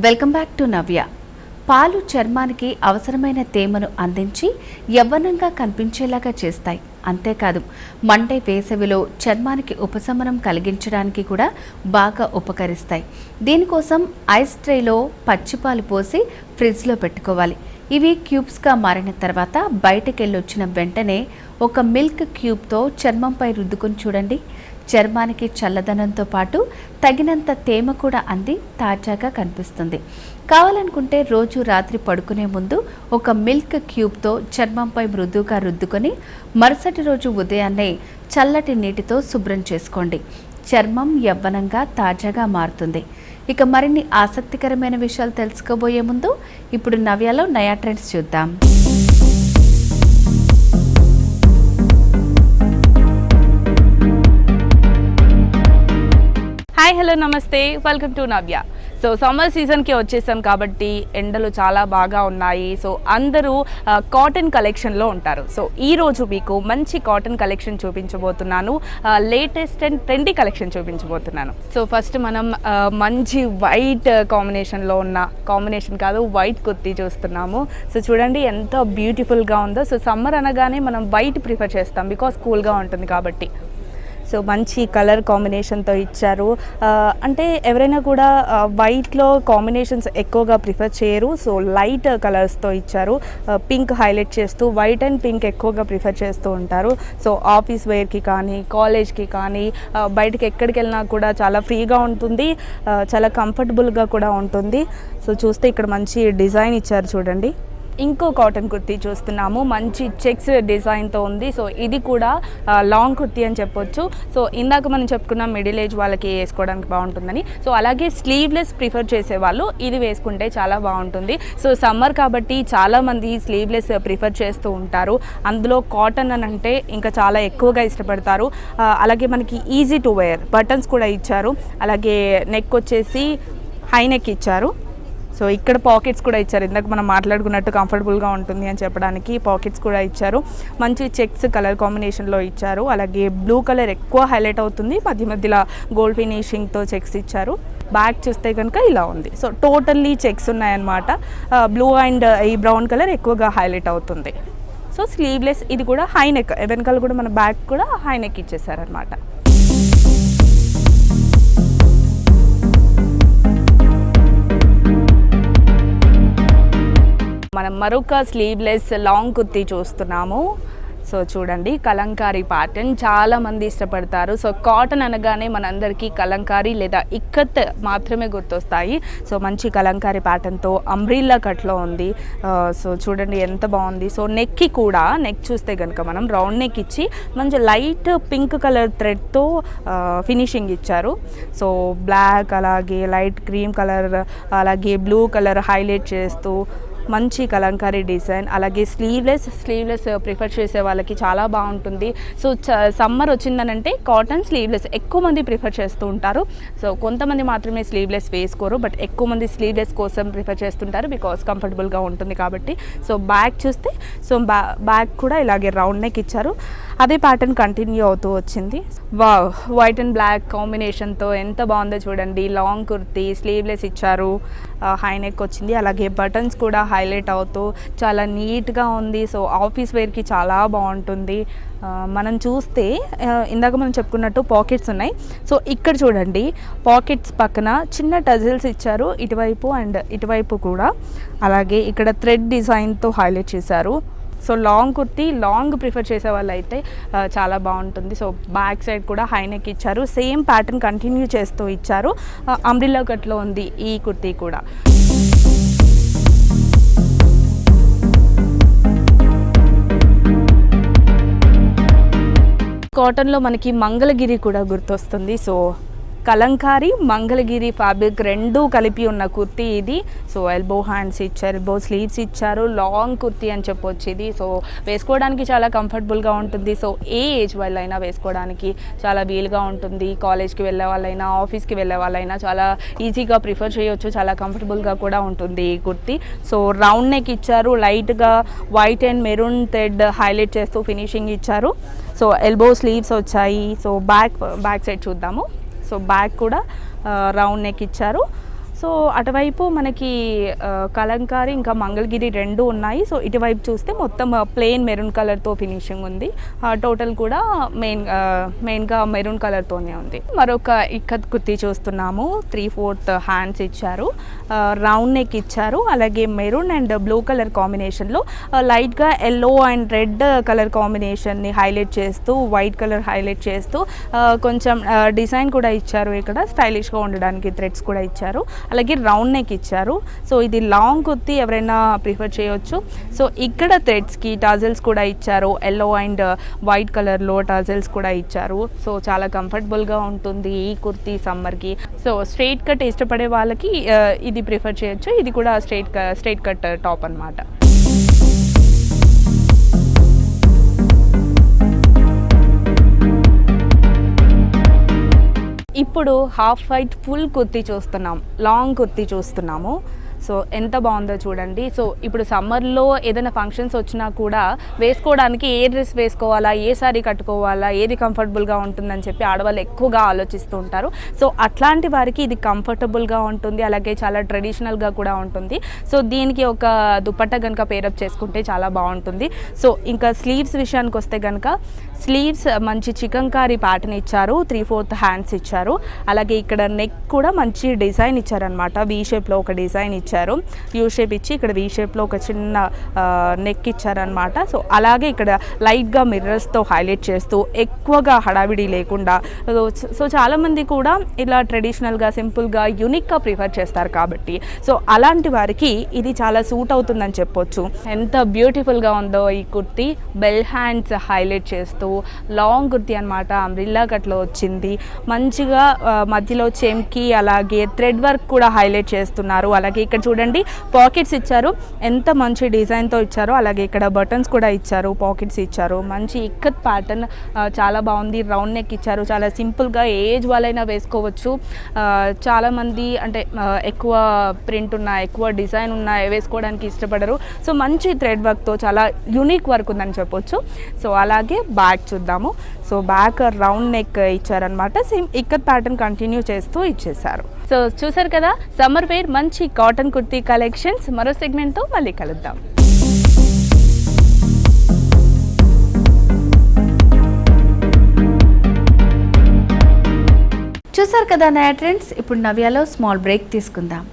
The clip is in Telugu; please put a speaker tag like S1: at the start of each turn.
S1: వెల్కమ్ బ్యాక్ టు నవ్య పాలు చర్మానికి అవసరమైన తేమను అందించి యవ్వనంగా కనిపించేలాగా చేస్తాయి. అంతేకాదు మండే వేసవిలో చర్మానికి ఉపశమనం కలిగించడానికి కూడా బాగా ఉపకరిస్తాయి. దీనికోసం ఐస్ ట్రేలో పచ్చిపాలు పోసి ఫ్రిడ్జ్లో పెట్టుకోవాలి. ఇవి క్యూబ్స్గా మారిన తర్వాత బయటకెళ్ళొచ్చిన వెంటనే ఒక మిల్క్ క్యూబ్తో చర్మంపై రుద్దుకొని చూడండి. చర్మానికి చల్లదనంతో పాటు తగినంత తేమ కూడా అంది తాజాగా కనిపిస్తుంది. కావాలనుకుంటే రోజు రాత్రి పడుకునే ముందు ఒక మిల్క్ క్యూబ్తో చర్మంపై మృదువుగా రుద్దుకొని మరుసటి రోజు ఉదయాన్నే చల్లటి నీటితో శుభ్రం చేసుకోండి. చర్మం యవ్వనంగా తాజాగా మారుతుంది. ఇక మరిన్ని ఆసక్తికరమైన విషయాలు తెలుసుకోబోయే ముందు ఇప్పుడు నవ్యాలో నయా ట్రెండ్స్ చూద్దాం.
S2: హాయ్ హలో నమస్తే. Welcome to Navya so summer సీజన్కి వచ్చేసాం కాబట్టి ఎండలు చాలా బాగా ఉన్నాయి. సో అందరూ కాటన్ కలెక్షన్లో ఉంటారు. సో ఈ రోజు మీకు మంచి కాటన్ కలెక్షన్ చూపించబోతున్నాను. లేటెస్ట్ అండ్ ట్రెండీ కలెక్షన్ చూపించబోతున్నాను. సో ఫస్ట్ మనం మంచి వైట్ కాంబినేషన్లో ఉన్న కాంబినేషన్ కాదు వైట్ కుర్తీ చూస్తున్నాము. సో చూడండి ఎంత బ్యూటిఫుల్గా ఉందో. సో సమ్మర్ అనగానే మనం వైట్ ప్రిఫర్ చేస్తాం బికాస్ కూల్గా ఉంటుంది కాబట్టి. సో మంచి కలర్ కాంబినేషన్తో ఇచ్చారు. అంటే ఎవరైనా కూడా వైట్లో కాంబినేషన్స్ ఎక్కువగా ప్రిఫర్ చేయరు. సో లైట్ కలర్స్తో ఇచ్చారు. పింక్ హైలైట్ చేస్తూ వైట్ అండ్ పింక్ ఎక్కువగా ప్రిఫర్ చేస్తూ ఉంటారు. సో ఆఫీస్ వేర్కి కానీ కాలేజ్కి కానీ ఆ, బయటికి ఎక్కడికి వెళ్ళినా కూడా చాలా ఫ్రీగా ఉంటుంది. చాలా కంఫర్టబుల్గా కూడా ఉంటుంది. సో చూస్తే ఇక్కడ మంచి డిజైన్ ఇచ్చారు చూడండి. ఇంకో కాటన్ కుర్తీ చూస్తున్నాము. మంచి చెక్స్ డిజైన్తో ఉంది. సో ఇది కూడా లాంగ్ కుర్తీ అని చెప్పొచ్చు. సో ఇందాక మనం చెప్పుకున్నాం మిడిల్ ఏజ్ వాళ్ళకి వేసుకోవడానికి బాగుంటుందని. సో అలాగే స్లీవ్లెస్ ప్రిఫర్ చేసేవాళ్ళు ఇది వేసుకుంటే చాలా బాగుంటుంది. సో సమ్మర్ కాబట్టి చాలామంది స్లీవ్లెస్ ప్రిఫర్ చేస్తూ ఉంటారు. అందులో కాటన్ అని అంటే ఇంకా చాలా ఎక్కువగా ఇష్టపడతారు. అలాగే మనకి ఈజీ టు వేర్ బటన్స్ కూడా ఇచ్చారు. అలాగే నెక్ వచ్చేసి హై నెక్ ఇచ్చారు. సో ఇక్కడ పాకెట్స్ కూడా ఇచ్చారు. ఇందాక మనం మాట్లాడుకున్నట్టు కంఫర్టబుల్గా ఉంటుంది అని చెప్పడానికి పాకెట్స్ కూడా ఇచ్చారు. మంచి చెక్స్ కలర్ కాంబినేషన్లో ఇచ్చారు. అలాగే బ్లూ కలర్ ఎక్కువ హైలైట్ అవుతుంది. మధ్య మధ్యలో గోల్డ్ ఫినిషింగ్తో చెక్స్ ఇచ్చారు. బ్యాక్ చూస్తే కనుక ఇలా ఉంది. సో టోటల్లీ చెక్స్ ఉన్నాయన్నమాట. బ్లూ అండ్ ఈ బ్రౌన్ కలర్ ఎక్కువగా హైలైట్ అవుతుంది. సో స్లీవ్లెస్ ఇది కూడా హై నెక్ వెనకాల కూడా మన బ్యాక్ కూడా హై నెక్ ఇచ్చేసారనమాట మనం మరొక స్లీవ్లెస్ లాంగ్ కుర్తీ చూస్తున్నాము. సో చూడండి కలంకారీ ప్యాటర్న్ చాలామంది ఇష్టపడతారు. సో కాటన్ అనగానే మనందరికీ కలంకారీ లేదా ఇక్కత్ మాత్రమే గుర్తొస్తాయి. సో మంచి కలంకారీ ప్యాటర్న్తో అంబ్రిల్లా కట్లో ఉంది. సో చూడండి ఎంత బాగుంది. సో నెక్కి కూడా నెక్ చూస్తే కనుక మనం రౌండ్ నెక్ ఇచ్చి మంచి లైట్ పింక్ కలర్ థ్రెడ్తో ఫినిషింగ్ ఇచ్చారు. సో బ్లాక్ అలాగే లైట్ క్రీమ్ కలర్ అలాగే బ్లూ కలర్ హైలైట్ చేస్తూ మంచి కలంకారీ డిజైన్ అలాగే స్లీవ్లెస్ స్లీవ్లెస్ ప్రిఫర్ చేసే వాళ్ళకి చాలా బాగుంటుంది. సో సమ్మర్ వచ్చిందనంటే కాటన్ స్లీవ్లెస్ ఎక్కువ మంది ప్రిఫర్ చేస్తూ ఉంటారు. సో కొంతమంది మాత్రమే స్లీవ్లెస్ వేసుకోరు బట్ ఎక్కువ మంది స్లీవ్లెస్ కోసం ప్రిఫర్ చేస్తుంటారు బికాస్ కంఫర్టబుల్గా ఉంటుంది కాబట్టి. సో బ్యాగ్ చూస్తే సో బ్యా బ్యాగ్ కూడా ఇలాగే రౌండ్ నెక్ ఇచ్చారు. అదే ప్యాటర్న్ కంటిన్యూ అవుతూ వచ్చింది. వా వైట్ అండ్ బ్లాక్ కాంబినేషన్తో ఎంత బాగుందో చూడండి. లాంగ్ కుర్తీ స్లీవ్లెస్ ఇచ్చారు. Uh, హై నెక్ వచ్చింది. అలాగే బటన్స్ కూడా హైలైట్ అవుతూ చాలా నీట్గా ఉంది. సో ఆఫీస్ వేర్కి చాలా బాగుంటుంది. మనం చూస్తే ఇందాక మనం చెప్పుకున్నట్టు పాకెట్స్ ఉన్నాయి. సో ఇక్కడ చూడండి పాకెట్స్ పక్కన చిన్న టజిల్స్ ఇచ్చారు ఇటువైపు అండ్ ఇటువైపు కూడా. అలాగే ఇక్కడ థ్రెడ్ డిజైన్తో హైలైట్ చేశారు. So long kurti long prefer చేసే వాళ్ళు అయితే చాలా బాగుంటుంది. సో బ్యాక్ సైడ్ కూడా హై నెక్ ఇచ్చారు. సేమ్ ప్యాటర్న్ కంటిన్యూ చేస్తూ ఇచ్చారు. అంబ్రిల్లా కట్లో ఉంది ఈ కుర్తీ కూడా. కాటన్లో మనకి మంగళగిరి కూడా గుర్తొస్తుంది. సో కలంకారీ మంగళగిరి ఫ్యాబ్రిక్ రెండూ కలిపి ఉన్న కుర్తీ ఇది. సో ఎల్బో హ్యాండ్స్ ఇచ్చారు ఎల్బో స్లీవ్స్ ఇచ్చారు లాంగ్ కుర్తీ అని చెప్పొచ్చు ఇది. సో వేసుకోవడానికి చాలా కంఫర్టబుల్గా ఉంటుంది. సో ఏ ఏజ్ వాళ్ళైనా వేసుకోవడానికి చాలా వీలుగా ఉంటుంది. కాలేజ్కి వెళ్ళే వాళ్ళైనా ఆఫీస్కి వెళ్ళే వాళ్ళైనా చాలా ఈజీగా ప్రిఫర్ చేయొచ్చు. చాలా కంఫర్టబుల్గా కూడా ఉంటుంది ఈ కుర్తీ. సో రౌండ్ నెక్ ఇచ్చారు లైట్గా white and maroon thread highlight చేస్తూ ఫినిషింగ్ ఇచ్చారు. సో ఎల్బో స్లీవ్స్ వచ్చాయి. సో బ్యాక్ బ్యాక్ సైడ్ చూద్దాము. సో బ్యాక్ కూడా రౌండ్ నెక్ ఇచ్చారు. సో అటువైపు మనకి కలంకారీ ఇంకా మంగళగిరి రెండు ఉన్నాయి. సో ఇటువైపు చూస్తే మొత్తం ప్లెయిన్ మెరూన్ కలర్తో ఫినిషింగ్ ఉంది. టోటల్ కూడా మెయిన్ మెయిన్గా మెరూన్ కలర్తోనే ఉంది. మరొక ఇక్కత్ కుర్తీ చూస్తున్నాము. త్రీ ఫోర్త్ హ్యాండ్స్ ఇచ్చారు. రౌండ్ నెక్ ఇచ్చారు. అలాగే మెరూన్ అండ్ బ్లూ కలర్ కాంబినేషన్లో లైట్గా ఎల్లో అండ్ రెడ్ కలర్ కాంబినేషన్ని హైలైట్ చేస్తూ వైట్ కలర్ హైలైట్ చేస్తూ కొంచెం డిజైన్ కూడా ఇచ్చారు ఇక్కడ. స్టైలిష్గా ఉండడానికి థ్రెడ్స్ కూడా ఇచ్చారు. అలాగే రౌండ్ నెక్ ఇచ్చారు. సో ఇది లాంగ్ కుర్తి ఎవరైనా ప్రిఫర్ చేయొచ్చు. సో ఇక్కడ థ్రెడ్స్కి టాజల్స్ కూడా ఇచ్చారు. ఎల్లో అండ్ వైట్ కలర్లో టాజల్స్ కూడా ఇచ్చారు. సో చాలా కంఫర్టబుల్గా ఉంటుంది ఈ కుర్తీ సమ్మర్కి సో స్ట్రైట్ కట్ ఇష్టపడే వాళ్ళకి uh, ఇది ప్రిఫర్ చేయొచ్చు. ఇది కూడా స్ట్రైట్ స్ట్రైట్ కట్ టాప్ అన్నమాట. ఇప్పుడు హాఫ్ వైట్ ఫుల్ కుర్తీ చూస్తున్నాం లాంగ్ కుర్తీ చూస్తున్నాము. సో ఎంత బాగుందో చూడండి. సో ఇప్పుడు సమ్మర్లో ఏదైనా ఫంక్షన్స్ వచ్చినా కూడా వేసుకోవడానికి ఏ డ్రెస్ వేసుకోవాలా ఏ సారీ కట్టుకోవాలా ఏది కంఫర్టబుల్గా ఉంటుందని చెప్పి ఆడవాళ్ళు ఎక్కువగా ఆలోచిస్తూ ఉంటారు. సో అట్లాంటి వారికి ఇది కంఫర్టబుల్గా ఉంటుంది. అలాగే చాలా ట్రెడిషనల్గా కూడా ఉంటుంది. సో దీనికి ఒక దుప్పట్ట కనుక పేరప్ చేసుకుంటే చాలా బాగుంటుంది. సో ఇంకా స్లీవ్స్ విషయానికి వస్తే కనుక స్లీవ్స్ మంచి చికంకారీ ప్యాటర్న్ ఇచ్చారు. త్రీ ఫోర్త్ హ్యాండ్స్ ఇచ్చారు. అలాగే ఇక్కడ నెక్ కూడా మంచి డిజైన్ ఇచ్చారనమాట వీ షేప్లో ఒక డిజైన్ ఇచ్చారు. యూ షేప్ ఇచ్చి ఇక్కడ వీ షేప్లో ఒక చిన్న నెక్ ఇచ్చారనమాట సో అలాగే ఇక్కడ లైట్గా మిర్రర్స్తో హైలైట్ చేస్తూ ఎక్కువగా హడావిడి లేకుండా సో- చాలామంది కూడా ఇలా ట్రెడిషనల్గా సింపుల్గా యూనిక్గా ప్రిఫర్ చేస్తారు కాబట్టి. సో అలాంటి వారికి ఇది చాలా సూట్ అవుతుందని చెప్పొచ్చు. ఎంత బ్యూటిఫుల్గా ఉందో ఈ కుర్తీ. బెల్ హ్యాండ్స్ హైలైట్ చేస్తూ లాంగ్ కుర్తీ అనమాట అంబ్రిల్లా కట్లో వచ్చింది. మంచిగా మధ్యలో చెమ్కి అలాగే థ్రెడ్ వర్క్ కూడా హైలైట్ చేస్తున్నారు. అలాగే ఇక్కడ చూడండి. పాకెట్స్ ఇచ్చారు. ఎంత మంచి డిజైన్తో ఇచ్చారో అలాగే ఇక్కడ బటన్స్ కూడా ఇచ్చారు. పాకెట్స్ ఇచ్చారు. మంచి ఇక్కత్ ప్యాటర్న్ చాలా బాగుంది. రౌండ్ నెక్ ఇచ్చారు. చాలా సింపుల్గా ఏజ్ వాళ్ళైనా వేసుకోవచ్చు. చాలామంది అంటే ఎక్కువ ప్రింట్ ఉన్న ఎక్కువ డిజైన్ ఉన్న వేసుకోవడానికి ఇష్టపడరు. సో మంచి థ్రెడ్ వర్క్తో చాలా యూనిక్ వర్క్ ఉందని చెప్పొచ్చు. సో అలాగే బ్యాక్ చూద్దాము. సో బ్యాక్ రౌండ్ నెక్ ఇచ్చారనమాట సేమ్ ఇక్కత్ ప్యాటర్న్ కంటిన్యూ చేస్తూ ఇచ్చేసారు సో చూసారు కదా సమ్మర్ వేర్ మంచి కాటన్ కుర్తీ కలెక్షన్స్. మరో సెగ్మెంట్తో మళ్ళీ కలుద్దాం.
S1: చూసారు కదా నయా ట్రెండ్స్? ఇప్పుడు నవ్యాలో స్మాల్ బ్రేక్ తీసుకుందాం.